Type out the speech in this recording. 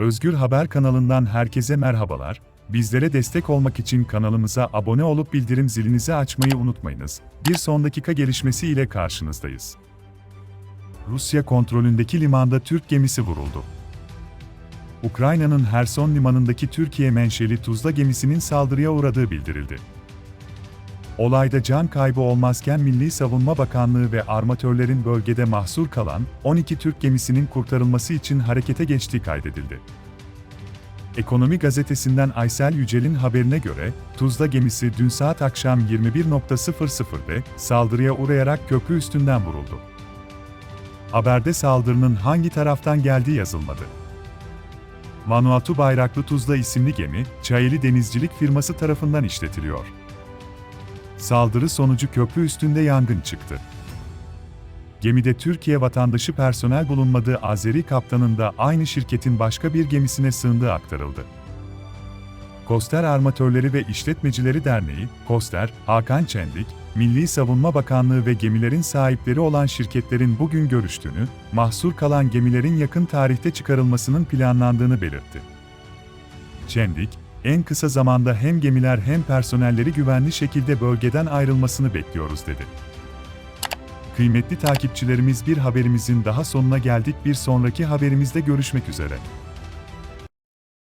Özgür Haber kanalından herkese merhabalar. Bizlere destek olmak için kanalımıza abone olup bildirim zilinizi açmayı unutmayınız. Bir son dakika gelişmesi ile karşınızdayız. Rusya kontrolündeki limanda Türk gemisi vuruldu. Ukrayna'nın Herson limanındaki Türkiye menşeli Tuzla gemisinin saldırıya uğradığı bildirildi. Olayda can kaybı olmazken Milli Savunma Bakanlığı ve armatörlerin bölgede mahsur kalan 12 Türk gemisinin kurtarılması için harekete geçtiği kaydedildi. Ekonomi gazetesinden Aysel Yücel'in haberine göre, Tuzla gemisi dün saat akşam 21.00'de saldırıya uğrayarak köprü üstünden vuruldu. Haberde saldırının hangi taraftan geldiği yazılmadı. Vanuatu bayraklı Tuzla isimli gemi, Çayeli Denizcilik firması tarafından işletiliyor. Saldırı sonucu köprü üstünde yangın çıktı. Gemide Türkiye vatandaşı personel bulunmadığı Azeri kaptanın da aynı şirketin başka bir gemisine sığındığı aktarıldı. Koster Armatörleri ve İşletmecileri Derneği, Koster, Hakan Çendik, Milli Savunma Bakanlığı ve gemilerin sahipleri olan şirketlerin bugün görüştüğünü, mahsur kalan gemilerin yakın tarihte çıkarılmasının planlandığını belirtti. Çendik, en kısa zamanda hem gemiler hem personelleri güvenli şekilde bölgeden ayrılmasını bekliyoruz dedi. Kıymetli takipçilerimiz bir haberimizin daha sonuna geldik. Bir sonraki haberimizde görüşmek üzere.